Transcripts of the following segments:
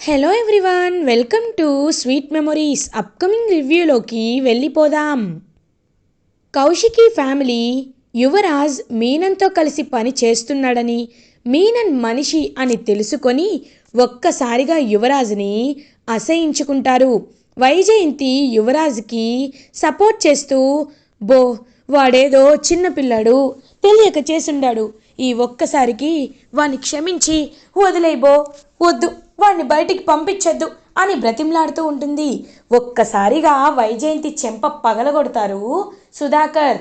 Hello everyone welcome to sweet memories upcoming రివ్యూలోకి వెళ్ళిపోదాం. Kaushiki family Yuvraj మీనన్తో కలిసి పని చేస్తున్నాడని మీనన్ మనిషి అని తెలుసుకొని ఒక్కసారిగా యువరాజ్ని అసహించుకుంటారు. వైజయంతి యువరాజ్కి సపోర్ట్ చేస్తూ బో వాడేదో చిన్నపిల్లాడు తెలియక చేసుండాడు. ఈ ఒక్కసారికి వాణ్ణి క్షమించి వదిలేయబో వద్దు. వాణ్ణి బయటికి పంపించొద్దు అని బ్రతిమలాడుతూ ఉంటుంది. ఒక్కసారిగా వైజయంతి చెంప పగలగొడతారు. సుధాకర్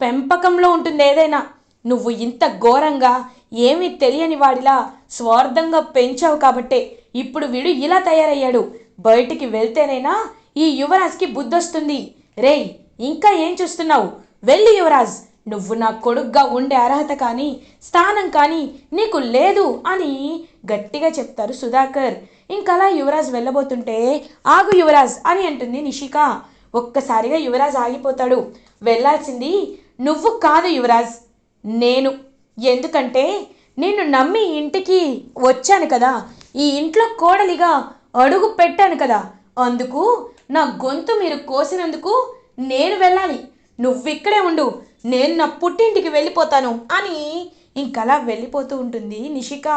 పెంపకంలో ఉంటుంది ఏదైనా. నువ్వు ఇంత ఘోరంగా ఏమీ తెలియని వాడిలా స్వార్థంగా పెంచావు కాబట్టే ఇప్పుడు వీడు ఇలా తయారయ్యాడు. బయటికి వెళ్తేనైనా ఈ యువరాజ్కి బుద్ధొస్తుంది. రేయ్ ఇంకా ఏం చూస్తున్నావు? వెళ్ళి యువరాజ్. నువ్వు నా కొడుగ్గా ఉండే అర్హత కానీ స్థానం కానీ నీకు లేదు అని గట్టిగా చెప్తారు సుధాకర్. ఇంకలా యువరాజ్ వెళ్ళబోతుంటే ఆగు యువరాజ్ అని అంటుంది నిషిక. ఒక్కసారిగా యువరాజ్ ఆగిపోతాడు. వెళ్ళాల్సింది నువ్వు కాదు యువరాజ్. నేను. ఎందుకంటే నిన్ను నమ్మి ఇంటికి వచ్చాను కదా. ఈ ఇంట్లో కోడలిగా అడుగు పెట్టాను కదా. అందుకు నా గొంతు మీరు కోసినందుకు నేను వెళ్ళాలి. నువ్విక్కడే ఉండు. నేను నా పుట్టింటికి వెళ్ళిపోతాను అని ఇంకలా వెళ్ళిపోతూ ఉంటుంది నిషిక.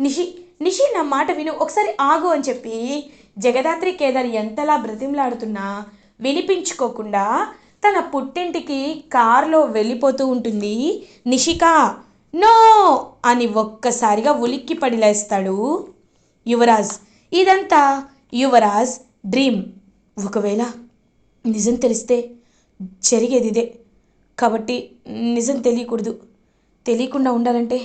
నిషి నిషి నా మాట విను ఒకసారి ఆగు అని చెప్పి జగదాత్రి కేదార్ ఎంతలా బ్రతిమలాడుతున్నా వినిపించుకోకుండా తన పుట్టింటికి కారులో వెళ్ళిపోతూ ఉంటుంది నిషిక. నో! అని ఒక్కసారిగా ఉలిక్కి పడి లేస్తాడు యువరాజ్. ఇదంతా యువరాజ్ డ్రీమ్. ఒకవేళ నిజం తెలిస్తే జరిగేది ఇదే కాబట్టి నిజం తెలియకూడదు. తెలియకుండా ఉండాలంటే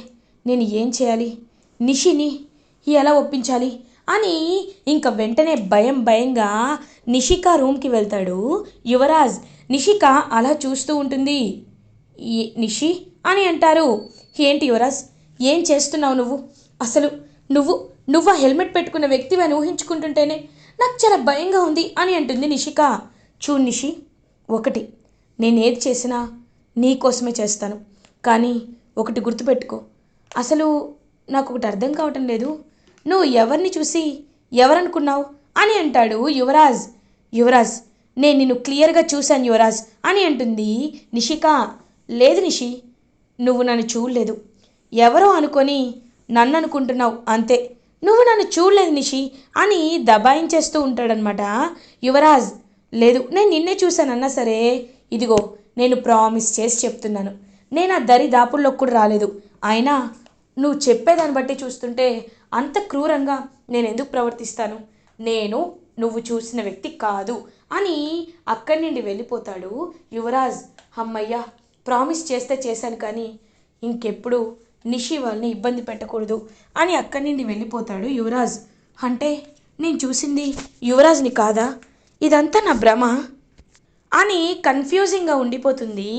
నేను ఏం చేయాలి? నిషిని ఎలా ఒప్పించాలి? అని ఇంక వెంటనే భయం భయంగా నిషిక రూమ్కి వెళ్తాడు. యువరాజ్ నిషిక అలా చూస్తూ ఉంటుంది. నిషి? అని అంటారు. ఏంటి యువరాజ్? ఏం చేస్తున్నావు నువ్వు? అసలు నువ్వు నువ్వు హెల్మెట్ పెట్టుకున్న వ్యక్తివి అని ఊహించుకుంటుంటేనే నాకు చాలా భయంగా ఉంది అని అంటుంది నిషిక. చూ నిషి ఒకటి నేనేది చేసినా నీ కోసమే చేస్తాను. కానీ ఒకటి గుర్తుపెట్టుకో. అసలు నాకు ఒకటి అర్థం కావటం లేదు. నువ్వు ఎవరిని చూసి ఎవరనుకున్నావు అని అంటాడు యువరాజ్. యువరాజ్ నేను నిన్ను క్లియర్గా చూశాను యువరాజ్ అని అంటుంది నిషిక. లేదు నిషి నువ్వు నన్ను చూడలేదు. ఎవరో అనుకొని నన్ను అనుకుంటున్నావు అంతే. నువ్వు నన్ను చూడలేదు నిషి అని దబాయించేస్తూ ఉంటాడనమాట యువరాజ్. లేదు నేను నిన్నే చూశానన్నా సరే ఇదిగో నేను ప్రామిస్ చేసి చెప్తున్నాను. నేను ఆ దరి దాపుల్లో కూడా రాలేదు. అయినా నువ్వు చెప్పేదాన్ని బట్టి చూస్తుంటే అంత క్రూరంగా నేను ఎందుకు ప్రవర్తిస్తాను? నేను నువ్వు చూసిన వ్యక్తి కాదు అని అక్కడి నుండి వెళ్ళిపోతాడు యువరాజ్. అమ్మయ్య ప్రామిస్ చేస్తే చేశాను కానీ ఇంకెప్పుడు నిషి వాళ్ళని ఇబ్బంది పెట్టకూడదు అని అక్కడి నుండి వెళ్ళిపోతాడు యువరాజ్. అంటే నేను చూసింది యువరాజ్ని కాదా? ఇదంతా నా భ్రమ. అని కన్ఫ్యూజింగ్గా ఉండిపోతుంది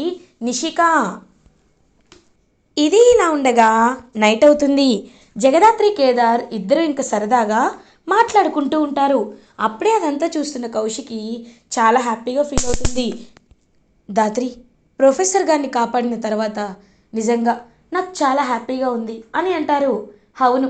నిషిక. ఇది ఇలా ఉండగా నైట్ అవుతుంది. జగదాత్రి కేదార్ ఇద్దరు ఇంకా సరదాగా మాట్లాడుకుంటూ ఉంటారు. అప్పుడే అదంతా చూస్తున్న కౌశికి చాలా హ్యాపీగా ఫీల్ అవుతుంది. దాత్రి ప్రొఫెసర్ గారిని కాపాడిన తర్వాత నిజంగా నాకు చాలా హ్యాపీగా ఉంది అని అంటారు. అవును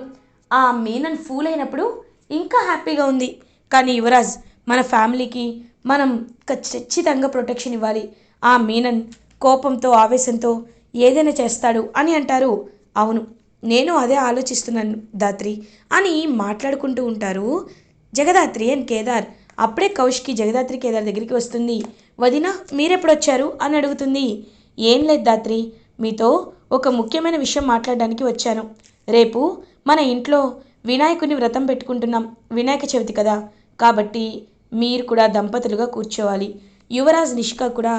ఆ మీనన్ ఫూల్ అయినప్పుడు ఇంకా హ్యాపీగా ఉంది. కానీ యువరాజ్ మన ఫ్యామిలీకి మనం ఖచ్చితంగా ప్రొటెక్షన్ ఇవ్వాలి. ఆ మీనన్ కోపంతో ఆవేశంతో ఏదైనా చేస్తాడు అని అంటారు. అవును నేను అదే ఆలోచిస్తున్నాను దాత్రి అని మాట్లాడుకుంటూ ఉంటారు జగదాత్రి అండ్ కేదార్. అప్పుడే కౌష్కి జగదాత్రి కేదార్ దగ్గరికి వస్తుంది. వదిన మీరెప్పుడు వచ్చారు? అని అడుగుతుంది. ఏం లేదు దాత్రి మీతో ఒక ముఖ్యమైన విషయం మాట్లాడడానికి వచ్చాను. రేపు మన ఇంట్లో వినాయకుని వ్రతం పెట్టుకుంటున్నాం. వినాయక చవితి కదా. కాబట్టి మీరు కూడా దంపతులుగా కూర్చోవాలి. యువరాజ్ నిష్క కూడా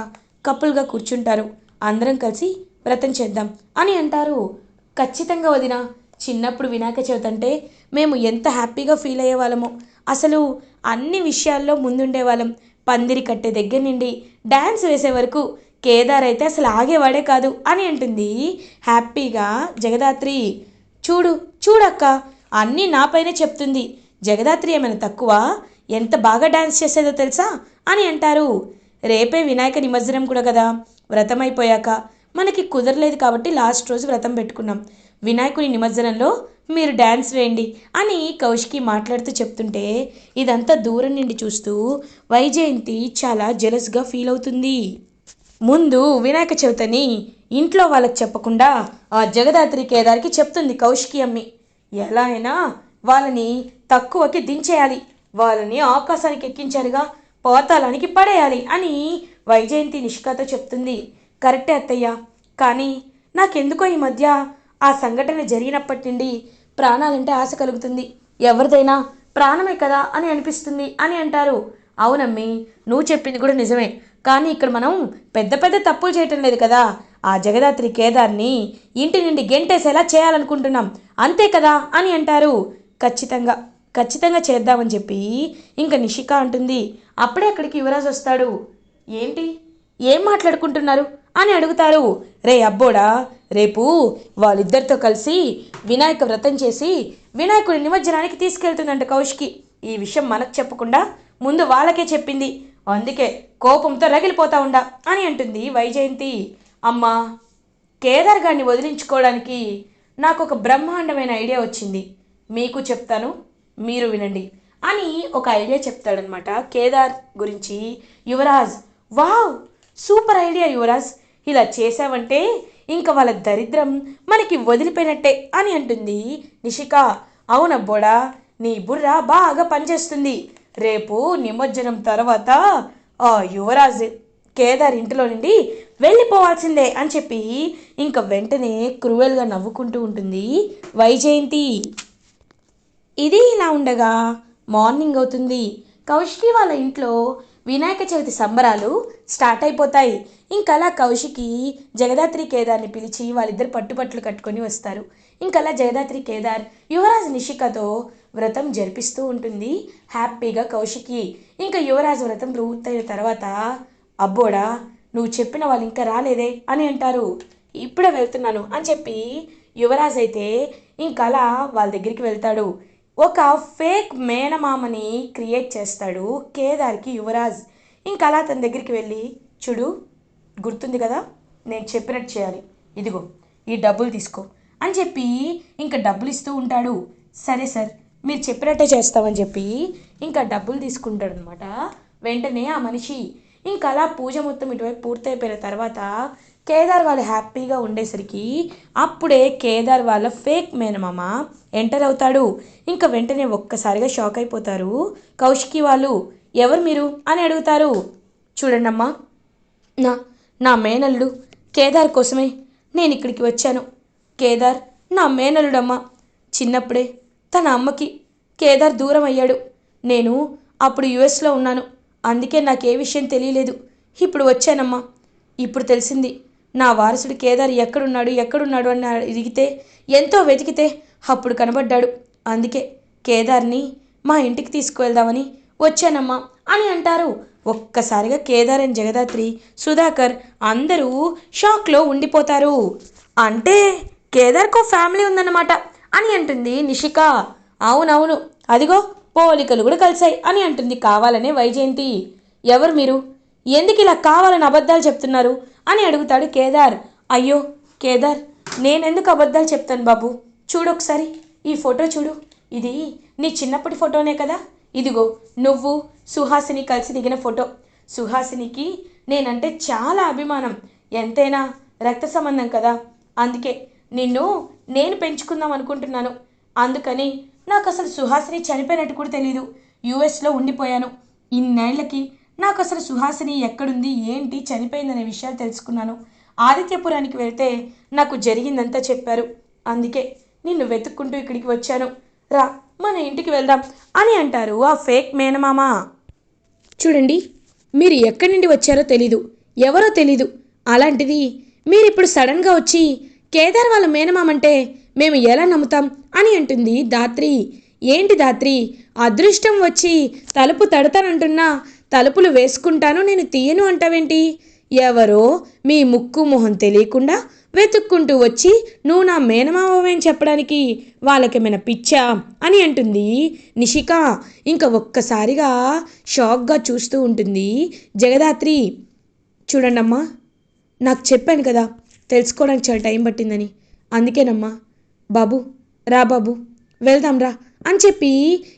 కపుల్గా కూర్చుంటారు. అందరం కలిసి వ్రతం చేద్దాం అని అంటారు. ఖచ్చితంగా వదిన చిన్నప్పుడు వినాయక చవితి అంటే మేము ఎంత హ్యాపీగా ఫీల్ అయ్యేవాళ్ళమో. అసలు అన్ని విషయాల్లో ముందుండేవాళ్ళం. పందిరి కట్టే దగ్గర నుండి డ్యాన్స్ వేసే వరకు కేదార్ అయితే అసలు ఆగేవాడే కాదు అని అంటుంది. హ్యాపీగా జగదాత్రి చూడు చూడక్క అన్నీ నాపైనే చెప్తుంది. జగదాత్రి ఏమైనా తక్కువ? ఎంత బాగా డ్యాన్స్ చేసేదో తెలుసా? అని అంటారు. రేపే వినాయక నిమజ్జనం కూడా కదా. వ్రతం అయిపోయాక మనకి కుదరలేదు కాబట్టి లాస్ట్ రోజు వ్రతం పెట్టుకున్నాం. వినాయకుని నిమజ్జనంలో మీరు డ్యాన్స్ వేయండి అని కౌశికి మాట్లాడుతూ చెప్తుంటే ఇదంతా దూరం నుండి చూస్తూ వైజయంతి చాలా జెలస్గా ఫీల్ అవుతుంది. ముందు వినాయక చవితిని ఇంట్లో వాళ్ళకి చెప్పకుండా ఆ జగదాత్రి కేదార్కి చెప్తుంది కౌశికి అమ్మి. ఎలా అయినా వాళ్ళని తక్కువకి దించేయాలి. వాళ్ళని ఆకాశానికి ఎక్కించారుగా పోతాలానికి పడేయాలి అని వైజయంతి నిష్కాతో చెప్తుంది. కరెక్టే అత్తయ్య. కానీ నాకెందుకో ఈ మధ్య ఆ సంఘటన జరిగినప్పటి నుండి ప్రాణాలంటే ఆశ కలుగుతుంది. ఎవరిదైనా ప్రాణమే కదా అని అనిపిస్తుంది అని అంటారు. అవునమ్మి నువ్వు చెప్పింది కూడా నిజమే. కానీ ఇక్కడ మనం పెద్ద పెద్ద తప్పులు చేయటం లేదు కదా. ఆ జగదాత్రి కేదార్ని ఇంటి నుండి గెంటేసేలా చేయాలనుకుంటున్నాం. అంతే కదా అని అంటారు. ఖచ్చితంగా. ఖచ్చితంగా చేద్దామని చెప్పి ఇంకా నిషిక అంటుంది అప్పుడే అక్కడికి యువరాజ్ వస్తాడు. ఏంటి? ఏం మాట్లాడుకుంటున్నారు? అని అడుగుతారు. రే అబ్బోడా రేపు వాళ్ళిద్దరితో కలిసి వినాయక వ్రతం చేసి వినాయకుడి నిమజ్జనానికి తీసుకెళ్తుందంట కౌశికి. ఈ విషయం మనకు చెప్పకుండా ముందు వాళ్ళకే చెప్పింది. అందుకే కోపంతో రగిలిపోతా ఉండా అని అంటుంది వైజయంతి. అమ్మా కేదార్ గారిని వదిలించుకోవడానికి నాకు ఒక బ్రహ్మాండమైన ఐడియా వచ్చింది. మీకు చెప్తాను. మీరు వినండి అని ఒక ఐడియా చెప్తాడనమాట కేదార్ గురించి. Yuvraj wow super idea Yuvraj. ఇలా చేసావంటే ఇంకా వాళ్ళ దరిద్రం మనకి వదిలిపోయినట్టే అని అంటుంది. నిషిక అవునబ్బోడా నీ బుర్ర బాగా పనిచేస్తుంది. రేపు నిమజ్జనం తర్వాత ఆ యువరాజ్ కేదార్ ఇంటిలో నుండి వెళ్ళిపోవాల్సిందే అని చెప్పి ఇంకా వెంటనే క్రూయల్గా నవ్వుకుంటూ ఉంటుంది. వైజయంతి. ఇది ఇలా ఉండగా మార్నింగ్ అవుతుంది. కౌశికి వాళ్ళ ఇంట్లో వినాయక చవితి సంబరాలు స్టార్ట్ అయిపోతాయి. ఇంకలా కౌశికి జగదాత్రి కేదార్ని పిలిచి వాళ్ళిద్దరు పట్టుపట్లు కట్టుకొని వస్తారు. ఇంకలా జగదాత్రి కేదార్ యువరాజ్ నిషికతో వ్రతం జరిపిస్తూ ఉంటుంది. హ్యాపీగా కౌశికి. ఇంకా యువరాజ్ వ్రతం పూర్తయిన తర్వాత అబ్బోడా నువ్వు చెప్పిన వాళ్ళు ఇంకా రాలేదే అని అంటారు. ఇప్పుడే వెళ్తున్నాను అని చెప్పి యువరాజ్ అయితే ఇంకలా వాళ్ళ దగ్గరికి వెళ్తాడు. ఒక ఫేక్ మేనమామని క్రియేట్ చేస్తాడు కేదార్కి యువరాజ్. ఇంకా అలా తన దగ్గరికి వెళ్ళి చూడు గుర్తుంది కదా నేను చెప్పినట్టు చేయాలి. ఇదిగో ఈ డబ్బులు తీసుకో. అని చెప్పి ఇంకా డబ్బులు ఇస్తూ ఉంటాడు. సరే సార్ మీరు చెప్పినట్టే చేస్తామని చెప్పి ఇంకా డబ్బులు తీసుకుంటాడు అనమాట వెంటనే ఆ మనిషి. ఇంకా అలా పూజ మొత్తం ఇటువైపు పూర్తయిపోయిన తర్వాత కేదార్ వాళ్ళు హ్యాపీగా ఉండేసరికి అప్పుడే కేదార్ వాళ్ళ ఫేక్ మేనమామ ఎంటర్ అవుతాడు. ఇంకా వెంటనే ఒక్కసారిగా షాక్ అయిపోతారు. కౌశికి వాళ్ళు ఎవరు మీరు? అని అడుగుతారు. చూడండమ్మా నా నా మేనల్లుడు కేదార్ కోసమే నేను ఇక్కడికి వచ్చాను. కేదార్ నా మేనల్లుడమ్మా. చిన్నప్పుడే తన అమ్మకి కేదార్ దూరం అయ్యాడు. నేను అప్పుడు యుఎస్లో ఉన్నాను. అందుకే నాకు ఏ విషయం తెలియలేదు. ఇప్పుడు వచ్చానమ్మా. ఇప్పుడు తెలిసింది. నా వారసుడు కేదార్ ఎక్కడున్నాడు ఎక్కడున్నాడు అని అడిగితే ఎంతో వెతికితే అప్పుడు కనబడ్డాడు. అందుకే కేదార్ని మా ఇంటికి తీసుకువెళ్దామని వచ్చానమ్మా అని అంటారు. ఒక్కసారిగా కేదార్ అండ్ జగదాత్రి సుధాకర్ అందరూ షాక్లో ఉండిపోతారు. అంటే కేదార్కో ఫ్యామిలీ ఉందన్నమాట అని అంటుంది నిషిక. అవునవును అదిగో పోలికలు కూడా కలిసాయి అని అంటుంది కావాలనే వైజయంతి. ఎవరు మీరు? ఎందుకు ఇలా కావాలని అబద్ధాలు చెప్తున్నారు? అని అడుగుతాడు కేదార్. అయ్యో కేదార్ నేనెందుకు అబద్ధాలు చెప్తాను బాబు? చూడు ఒకసారి ఈ ఫోటో చూడు. ఇది నీ చిన్నప్పటి ఫోటోనే కదా? ఇదిగో నువ్వు సుహాసిని కలిసి దిగిన ఫోటో. సుహాసినికి నేనంటే చాలా అభిమానం. ఎంతైనా రక్త సంబంధం కదా? అందుకే నిన్ను నేను పెంచుకుందాం అనుకుంటున్నాను. అందుకని నాకు అసలు సుహాసిని చనిపోయినట్టు కూడా తెలియదు యుఎస్లో ఉండిపోయాను. ఇన్నేళ్ళకి నాకు అసలు సుహాసిని ఎక్కడుంది ఏంటి చనిపోయిందనే విషయాలు తెలుసుకున్నాను. ఆదిత్యపురానికి వెళ్తే నాకు జరిగిందంతా చెప్పారు. అందుకే నిన్ను వెతుక్కుంటూ ఇక్కడికి వచ్చాను. రా మన ఇంటికి వెళ్దాం అని అంటారు ఆ ఫేక్ మేనమామ. చూడండి మీరు ఎక్కడి నుండి వచ్చారో తెలీదు. ఎవరో తెలీదు. అలాంటిది మీరు ఇప్పుడు సడన్గా వచ్చి కేదార్ వాళ్ళ మేనమామంటే మేము ఎలా నమ్ముతాం అని అంటుంది దాత్రి. ఏంటి దాత్రి? అదృష్టం వచ్చి తలుపు తడతానంటున్నా తలుపులు వేసుకుంటాను నేను తీయను అంటావేంటి? ఎవరో మీ ముక్కు మొహం తెలియకుండా వెతుక్కుంటూ వచ్చి నువ్వు నా మేనమావమేం చెప్పడానికి? వాళ్ళకేమైనా పిచ్చా? అని అంటుంది. నిషిక ఇంకా ఒక్కసారిగా షాక్గా చూస్తూ ఉంటుంది. జగదాత్రి చూడండమ్మా నాకు చెప్పాను కదా తెలుసుకోవడానికి చాలా టైం పట్టిందని. అందుకేనమ్మా బాబు రా బాబు వెళ్దాంరా అని చెప్పి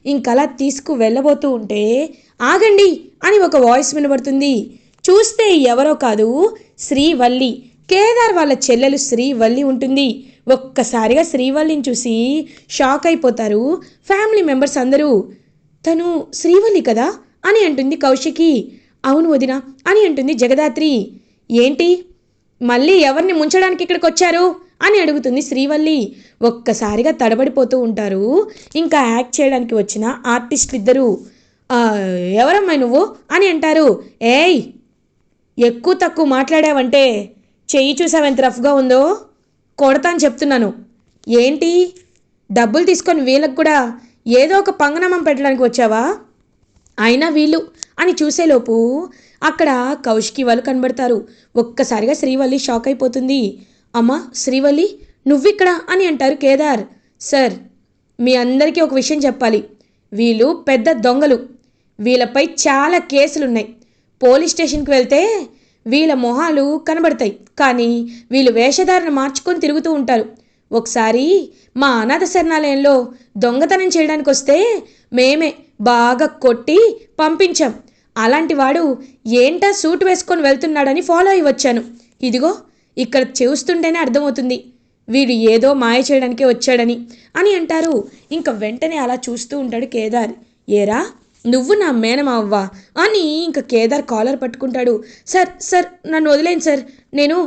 ఇంకలా తీసుకు వెళ్ళబోతూ ఉంటే ఆగండి అని ఒక వాయిస్ వినబడుతుంది. చూస్తే ఎవరో కాదు శ్రీవల్లి. కేదార్ వాళ్ళ చెల్లెలు శ్రీవల్లి ఉంటుంది. ఒక్కసారిగా శ్రీవల్లిని చూసి షాక్ అయిపోతారు ఫ్యామిలీ మెంబర్స్ అందరూ. తను శ్రీవల్లి కదా? అని అంటుంది కౌశికి. అవును వదిన అని అంటుంది జగదాత్రి. ఏంటి? మళ్ళీ ఎవరిని ముంచడానికి ఇక్కడికి వచ్చారు? అని అడుగుతుంది శ్రీవల్లి. ఒక్కసారిగా తడబడిపోతూ ఉంటారు. ఇంకా యాక్ట్ చేయడానికి వచ్చిన ఆర్టిస్టులు ఇద్దరు ఎవరమ్మా నువ్వు? అని అంటారు. ఏయ్ ఎక్కువ తక్కువ మాట్లాడావంటే చెయ్యి చూసావెంత రఫ్గా ఉందో? కొడతాను చెప్తున్నాను. ఏంటి? డబ్బులు తీసుకొని వీళ్ళకి కూడా ఏదో ఒక పంగనామం పెట్టడానికి వచ్చావా? అయినా వీళ్ళు అని చూసేలోపు అక్కడ కౌశికి వాళ్ళు కనబడతారు. ఒక్కసారిగా శ్రీవల్లి షాక్ అయిపోతుంది. అమ్మా శ్రీవల్లి నువ్విక్కడ? అని అంటారు కేదార్. సార్ మీ అందరికీ ఒక విషయం చెప్పాలి. వీళ్ళు పెద్ద దొంగలు. వీళ్ళపై చాలా కేసులున్నాయి. పోలీస్ స్టేషన్కి వెళ్తే వీళ్ళ మొహాలు కనబడతాయి. కానీ వీళ్ళు వేషధారణ మార్చుకొని తిరుగుతూ ఉంటారు. ఒకసారి మా అనాథ శరణాలయంలో దొంగతనం చేయడానికి వస్తే మేమే బాగా కొట్టి పంపించాం. అలాంటి వాడు ఏంటా సూట్ వేసుకొని వెళ్తున్నాడని ఫాలో అయి వచ్చాను. ఇదిగో ఇక్కడ చూస్తుంటేనే అర్థమవుతుంది. వీడు ఏదో మాయ చేయడానికే వచ్చాడని అని అంటారు. ఇంకా వెంటనే అలా చూస్తూ ఉంటాడు కేదార్. ఏరా నువ్వు నా మేనమావ్వా అని ఇంకా కేదార్ కాలర్ పట్టుకుంటాడు. సార్ సార్ నన్ను వదిలేను సార్. నేను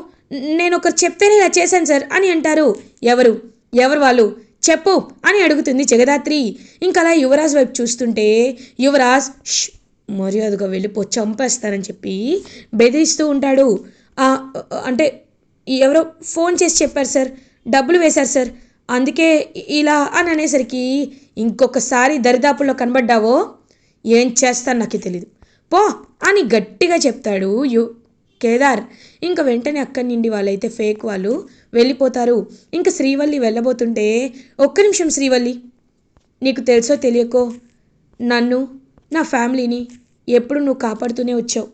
నేను ఒకరు చెప్తేనే ఇలా చేశాను సార్ అని అంటారు. ఎవరు? ఎవరు వాళ్ళు? చెప్పు అని అడుగుతుంది జగదాత్రి. ఇంకా అలా యువరాజ్ వైపు చూస్తుంటే యువరాజ్ "ష్, మర్యాదగా వెళ్ళిపో చంపేస్తానని చెప్పి బెదిరిస్తూ ఉంటాడు. అంటే ఎవరో ఫోన్ చేసి చెప్పారు సార్. డబ్బులు వేశారు సార్. అందుకే ఇలా అని అనేసరికి ఇంకొకసారి దరిదాపుల్లో కనబడ్డావో ఏం చేస్తాను నాకు తెలీదు. పో అని గట్టిగా చెప్తాడు యు కేదార్. ఇంకా వెంటనే అక్కడి నుండి వాళ్ళైతే ఫేక్ వాళ్ళు వెళ్ళిపోతారు. ఇంకా శ్రీవల్లి వెళ్ళబోతుంటే ఒక్క నిమిషం శ్రీవల్లి నీకు తెలుసో తెలియకో నన్ను నా ఫ్యామిలీని ఎప్పుడు నువ్వు కాపాడుతూనే వచ్చావు.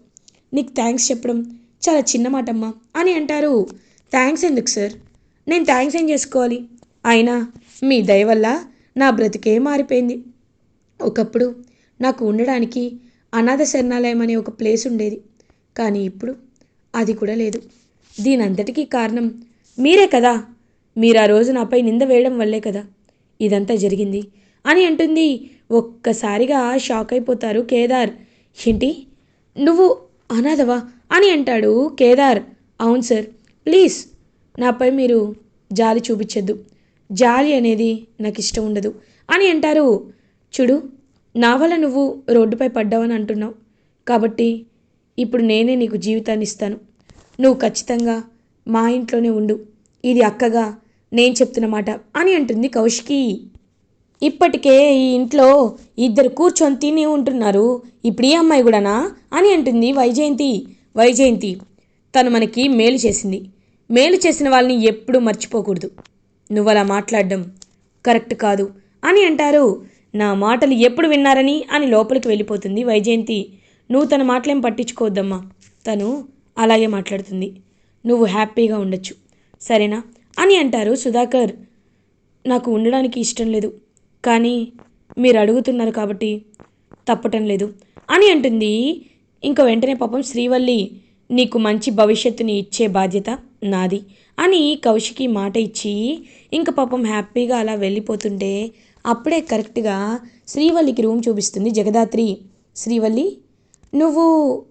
నీకు థ్యాంక్స్ చెప్పడం చాలా చిన్న మాటమ్మా అని అంటారు. థ్యాంక్స్ ఎందుకు సార్? నేను థ్యాంక్స్ ఏం చేసుకోవాలి? అయినా మీ దయ వల్ల నా బ్రతికే మారిపోయింది. ఒకప్పుడు నాకు ఉండడానికి అనాథ శరణాలయం అనే ఒక ప్లేస్ ఉండేది. కానీ ఇప్పుడు అది కూడా లేదు. దీనంతటికీ కారణం మీరే కదా. మీరు ఆ రోజు నాపై నింద వేయడం వల్లే కదా ఇదంతా జరిగింది అని అంటుంది. ఒక్కసారిగా షాక్ అయిపోతారు కేదార్. ఏంటి? నువ్వు అనాథవా? అని అంటాడు కేదార్. అవును సార్. ప్లీజ్ నాపై మీరు జాలి చూపించద్దు. జాలి అనేది నాకు ఇష్టం ఉండదు అని అంటారు. చూడు నా వల్ల నువ్వు రోడ్డుపై పడ్డావని అంటున్నావు. కాబట్టి ఇప్పుడు నేనే నీకు జీవితాన్ని ఇస్తాను. నువ్వు ఖచ్చితంగా మా ఇంట్లోనే ఉండు. ఇది అక్కగా నేను చెప్తున్న మాట అని అంటుంది కౌశికి. ఇప్పటికే ఈ ఇంట్లో ఇద్దరు కూర్చొని తిని ఉంటున్నారు. ఇప్పుడు ఈ అమ్మాయి కూడానా? అని అంటుంది వైజయంతి. వైజయంతి తను మనకి మేలు చేసింది. మేలు చేసిన వాళ్ళని ఎప్పుడూ మర్చిపోకూడదు. నువ్వు అలా మాట్లాడడం కరెక్ట్ కాదు అని అంటారు నా మాటలు ఎప్పుడు విన్నారని అని లోపలికి వెళ్ళిపోతుంది వైజయంతి. నువ్వు తన మాటలేం పట్టించుకోవద్దమ్మా. తను అలాగే మాట్లాడుతుంది. నువ్వు హ్యాపీగా ఉండొచ్చు. సరేనా? అని అంటారు సుధాకర్. నాకు ఉండడానికి ఇష్టం లేదు. కానీ మీరు అడుగుతున్నారు కాబట్టి తప్పటం లేదు. అని అంటుంది. ఇంకా వెంటనే పాపం శ్రీవల్లి నీకు మంచి భవిష్యత్తుని ఇచ్చే బాధ్యత నాది అని కౌశికి మాట ఇచ్చి ఇంకా పాపం హ్యాపీగా అలా వెళ్ళిపోతుంటే అప్పుడే కరెక్ట్గా శ్రీవల్లికి రూమ్ చూపిస్తుంది జగదాత్రి. శ్రీవల్లి నువ్వు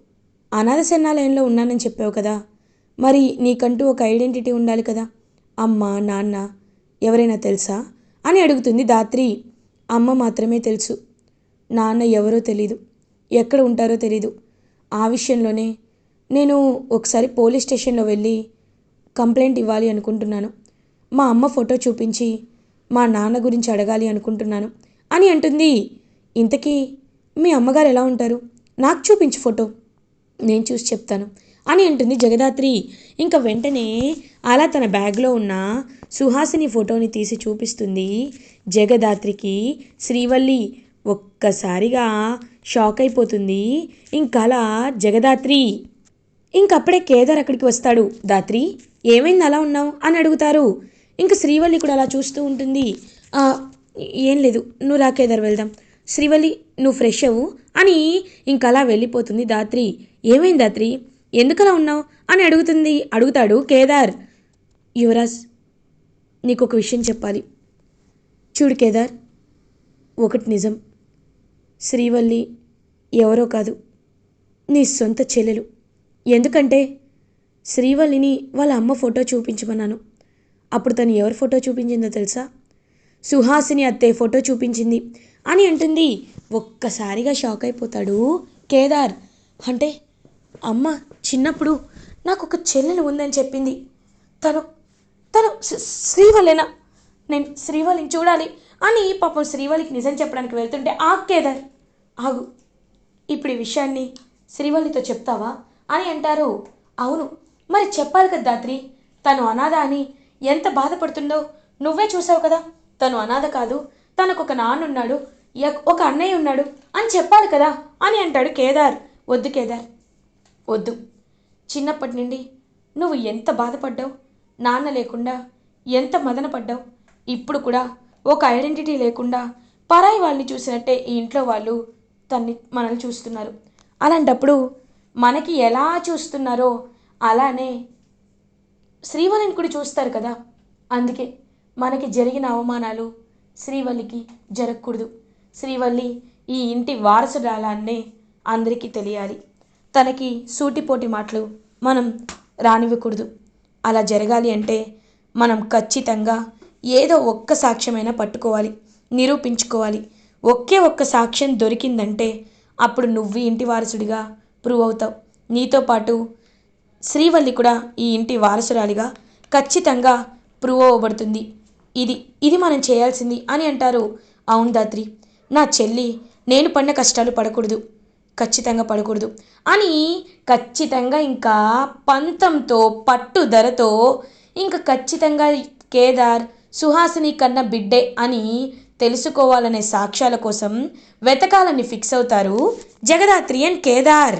అనాథ శరణాలయంలో ఉన్నానని చెప్పావు కదా. మరి నీకంటూ ఒక ఐడెంటిటీ ఉండాలి కదా. అమ్మ నాన్న ఎవరైనా తెలుసా? అని అడుగుతుంది దాత్రి. అమ్మ మాత్రమే తెలుసు. నాన్న ఎవరో తెలీదు. ఎక్కడ ఉంటారో తెలీదు. ఆ విషయంలోనే నేను ఒకసారి పోలీస్ స్టేషన్లో వెళ్ళి కంప్లైంట్ ఇవ్వాలి అనుకుంటున్నాను. మా అమ్మ ఫోటో చూపించి మా నాన్న గురించి అడగాలి అనుకుంటున్నాను అని అంటుంది. ఇంతకీ మీ అమ్మగారు ఎలా ఉంటారు? నాకు చూపించు ఫోటో. నేను చూసి చెప్తాను అని అంటుంది జగదాత్రి. ఇంకా వెంటనే అలా తన బ్యాగ్లో ఉన్న సుహాసిని ఫోటోని తీసి చూపిస్తుంది జగదాత్రికి. శ్రీవల్లి ఒక్కసారిగా షాక్ అయిపోతుంది. ఇంకలా అలా జగదాత్రి ఇంకప్పుడే కేదార్ అక్కడికి వస్తాడు. దాత్రి ఏమైంది అలా ఉన్నావు? అని అడుగుతారు. ఇంకా శ్రీవల్లి కూడా అలా చూస్తూ ఉంటుంది. ఏం లేదు నువ్వు రా కేదార్ వెళ్దాం. శ్రీవల్లి నువ్వు ఫ్రెష్ అవ్వు అని ఇంకలా వెళ్ళిపోతుంది దాత్రి. ఏమైంది దాత్రి? ఎందుకలా ఉన్నావు? అని అడుగుతుంది అడుగుతాడు కేదార్. యువరాజ్ నీకు ఒక విషయం చెప్పాలి. చూడు కేదార్ ఒకటి నిజం. శ్రీవల్లి ఎవరో కాదు నీ సొంత చెల్లెలు. ఎందుకంటే శ్రీవల్లిని వాళ్ళ అమ్మ ఫోటో చూపించమన్నాను. అప్పుడు తను ఎవరి ఫోటో చూపించిందో తెలుసా? సుహాసిని అత్తే ఫోటో చూపించింది. అని అంటుంది. ఒక్కసారిగా షాక్ అయిపోతాడు కేదార్. అంటే అమ్మ చిన్నప్పుడు నాకు ఒక చెల్లెలు ఉందని చెప్పింది. తను తను శ్రీవల్లేనా? నేను శ్రీవల్లిని చూడాలి అని పాపం శ్రీవల్లికి నిజం చెప్పడానికి వెళ్తుంటే ఆ కేదార్ ఆగు. ఇప్పుడు ఈ విషయాన్ని శ్రీవల్లితో చెప్తావా? అని అంటారు. అవును. మరి చెప్పాలి కదా దాత్రి తను అనాథ అని ఎంత బాధపడుతుందో నువ్వే చూసావు కదా. తను అనాథ కాదు తనకు ఒక నాన్నున్నాడు ఒక అన్నయ్య ఉన్నాడు అని చెప్పాలి కదా అని అంటాడు కేదార్. వద్దు కేదార్. వద్దు. చిన్నప్పటి నుండి నువ్వు ఎంత బాధపడ్డావు? నాన్న లేకుండా ఎంత మదన పడ్డావు? ఇప్పుడు కూడా ఒక ఐడెంటిటీ లేకుండా పరాయి వాళ్ళని చూసినట్టే ఈ ఇంట్లో వాళ్ళు తన్ని మనల్ని చూస్తున్నారు. అలాంటప్పుడు మనకి ఎలా చూస్తున్నారో అలానే శ్రీవల్లిని కూడా చూస్తారు కదా? అందుకే మనకి జరిగిన అవమానాలు శ్రీవల్లికి జరగకూడదు. శ్రీవల్లి ఈ ఇంటి వారసురాలన్నే అందరికీ తెలియాలి. తనకి సూటిపోటి మాటలు మనం రానివ్వకూడదు. అలా జరగాలి అంటే మనం ఖచ్చితంగా ఏదో ఒక్క సాక్ష్యమైనా పట్టుకోవాలి నిరూపించుకోవాలి. ఒకే ఒక్క సాక్ష్యం దొరికిందంటే అప్పుడు నువ్వు ఇంటి వారసుడిగా ప్రూవ్ అవుతావు. నీతో పాటు శ్రీవల్లి కూడా ఈ ఇంటి వారసురాలిగా ఖచ్చితంగా ప్రూవ్ అవ్వబడుతుంది ఇది ఇది మనం చేయాల్సింది అని అంటారు అవును దాత్రి. నా చెల్లి నేను పడిన కష్టాలు పడకూడదు. ఖచ్చితంగా పడకూడదు. అని ఖచ్చితంగా ఇంకా పంతంతో పట్టుదలతో ఇంకా ఖచ్చితంగా కేదార్ సుహాసిని కన్న బిడ్డే అని తెలుసుకోవాలనే సాక్ష్యాల కోసం వెతకాలని ఫిక్స్ అవుతారు జగదాత్రి అండ్ కేదార్.